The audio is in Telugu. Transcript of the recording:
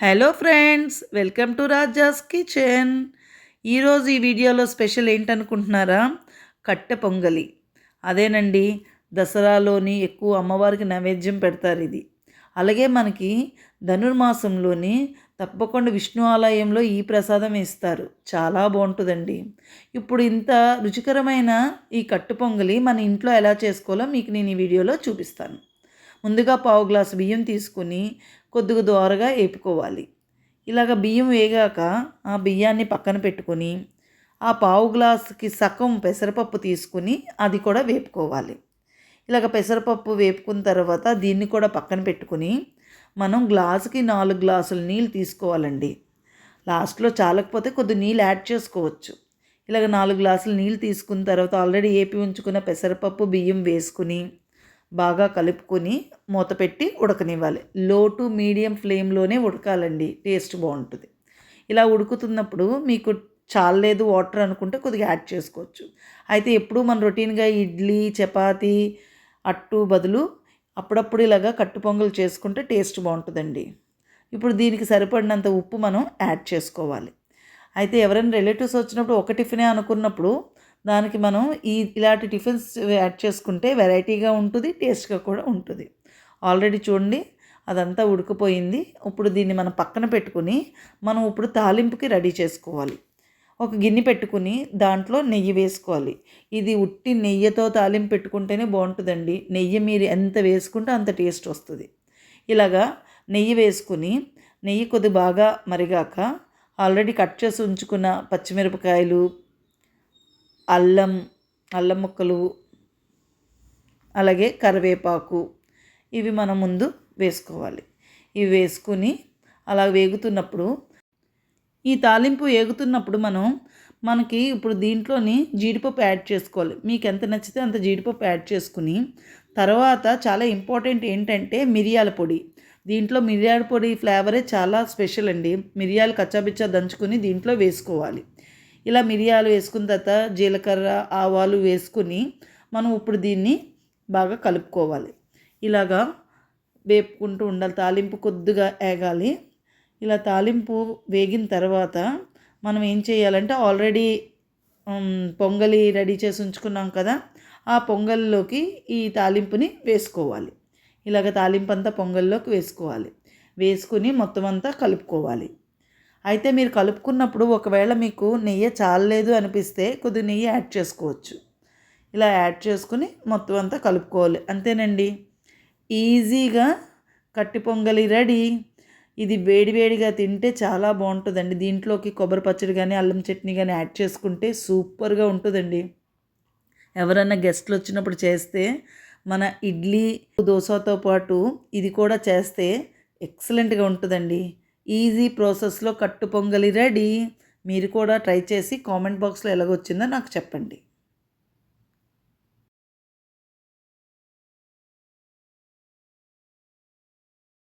Hello friends welcome to Raja's kitchen ఈరోజు ఈ వీడియోలో స్పెషల్ ఏంటనుకుంటున్నారా? కట్టె పొంగలి. అదేనండి దసరాలోని ఎక్కువ అమ్మవారికి నైవేద్యం పెడతారు ఇది. అలాగే మనకి ధనుర్మాసంలోని తప్పకుండా విష్ణు ఆలయంలో ఈ ప్రసాదం ఇస్తారు చాలా బాగుంటుందండి. ఇప్పుడు ఇంత రుచికరమైన ఈ కట్టు పొంగలి మన ఇంట్లో ఎలా చేసుకోవాలో మీకు నేను ఈ వీడియోలో చూపిస్తాను. ముందుగా పావు గ్లాసు బియ్యం తీసుకుని కొద్దిగా దోరగా వేపుకోవాలి ఇలాగ బియ్యం వేగాక ఆ బియ్యాన్ని పక్కన పెట్టుకొని ఆ పావు గ్లాసుకి సగం పెసరపప్పు తీసుకుని అది కూడా వేపుకోవాలి. ఇలాగ పెసరపప్పు వేపుకున్న తర్వాత దీన్ని కూడా పక్కన పెట్టుకుని మనం గ్లాసుకి నాలుగు గ్లాసులు నీళ్ళు తీసుకోవాలండి. లాస్ట్లో చాలకపోతే కొద్ది నీళ్ళు యాడ్ చేసుకోవచ్చు. ఇలాగ నాలుగు గ్లాసులు నీళ్ళు తీసుకున్న తర్వాత ఆల్రెడీ ఏపి ఉంచుకున్న పెసరపప్పు బియ్యం వేసుకుని బాగా కలుపుకొని మూత పెట్టి ఉడకనివ్వాలి. లో టు మీడియం ఫ్లేమ్లోనే ఉడకాలండి. టేస్ట్ బాగుంటుంది. ఇలా ఉడుకుతున్నప్పుడు మీకు చాలలేదు వాటర్ అనుకుంటే కొద్దిగా యాడ్ చేసుకోవచ్చు. అయితే ఎప్పుడూ మన రొటీన్గా ఇడ్లీ చపాతీ అట్టు బదులు అప్పుడప్పుడు ఇలాగా కట్టు పొంగలు చేసుకుంటే టేస్ట్ బాగుంటుందండి. ఇప్పుడు దీనికి సరిపడినంత ఉప్పు మనం యాడ్ చేసుకోవాలి. అయితే ఎవరైనా రిలేటివ్స్ వచ్చినప్పుడు ఒక టిఫినే అనుకున్నప్పుడు దానికి మనం ఈ ఇలాంటి టిఫిన్స్ యాడ్ చేసుకుంటే వెరైటీగా ఉంటుంది టేస్ట్గా కూడా ఉంటుంది. ఆల్రెడీ చూడండి అదంతా ఉడికిపోయింది. ఇప్పుడు దీన్ని మనం పక్కన పెట్టుకుని మనం ఇప్పుడు తాలింపుకి రెడీ చేసుకోవాలి. ఒక గిన్నె పెట్టుకుని దాంట్లో నెయ్యి వేసుకోవాలి. ఇది ఉట్టి నెయ్యితో తాలింపు పెట్టుకుంటేనే బాగుంటుందండి. నెయ్యి మీరు ఎంత వేసుకుంటే అంత టేస్ట్ వస్తుంది. ఇలాగా నెయ్యి వేసుకుని నెయ్యి కొద్ది బాగా మరిగాక ఆల్రెడీ కట్ చేసి ఉంచుకున్న పచ్చిమిరపకాయలు అల్లం అల్లం ముక్కలు అలాగే కరివేపాకు ఇవి మనం ముందు వేసుకోవాలి. ఇవి వేసుకుని అలా వేగుతున్నప్పుడు ఈ తాలింపు వేగుతున్నప్పుడు మనం మనకి ఇప్పుడు దీంట్లోని జీడిపప్పు యాడ్ చేసుకోవాలి. మీకు ఎంత నచ్చితే అంత జీడిపప్పు యాడ్ చేసుకుని తర్వాత చాలా ఇంపార్టెంట్ ఏంటంటే మిరియాల పొడి. దీంట్లో మిరియాల పొడి ఫ్లేవరే చాలా స్పెషల్ అండి. మిరియాలు కచ్చాబిచ్చా దంచుకుని దీంట్లో వేసుకోవాలి. ఇలా మిరియాలు వేసుకున్న తర్వాత జీలకర్ర ఆవాలు వేసుకుని మనం ఇప్పుడు దీన్ని బాగా కలుపుకోవాలి. ఇలాగా వేపుకుంటూ ఉండాలి. తాలింపు కొద్దిగా వేగాలి ఇలా తాలింపు వేగిన తర్వాత మనం ఏం చేయాలంటే ఆల్రెడీ పొంగలి రెడీ చేసి ఉంచుకున్నాం కదా ఆ పొంగల్లోకి ఈ తాలింపుని వేసుకోవాలి. ఇలాగ తాలింపు అంతా పొంగల్లోకి వేసుకోవాలి. వేసుకుని మొత్తం అంతా కలుపుకోవాలి. అయితే మీరు కలుపుకున్నప్పుడు ఒకవేళ మీకు నెయ్యి చాలలేదు అనిపిస్తే కొద్ది నెయ్యి యాడ్ చేసుకోవచ్చు. ఇలా యాడ్ చేసుకుని మొత్తం అంతా కలుపుకోవాలి. అంతేనండి. ఈజీగా కట్టి పొంగలి రెడీ. ఇది వేడివేడిగా తింటే చాలా బాగుంటుందండి. దీంట్లోకి కొబ్బరి పచ్చడి కానీ అల్లం చట్నీ కానీ యాడ్ చేసుకుంటే సూపర్గా ఉంటుందండి. ఎవరన్నా గెస్ట్లు వచ్చినప్పుడు చేస్తే మన ఇడ్లీ దోశతో పాటు ఇది కూడా చేస్తే ఎక్సలెంట్గా ఉంటుందండి. ఈజీ ప్రాసెస్లో కట్టు పొంగలి రెడీ. మీరు కూడా ట్రై చేసి కామెంట్ బాక్స్లో ఎలాగొచ్చిందో నాకు చెప్పండి.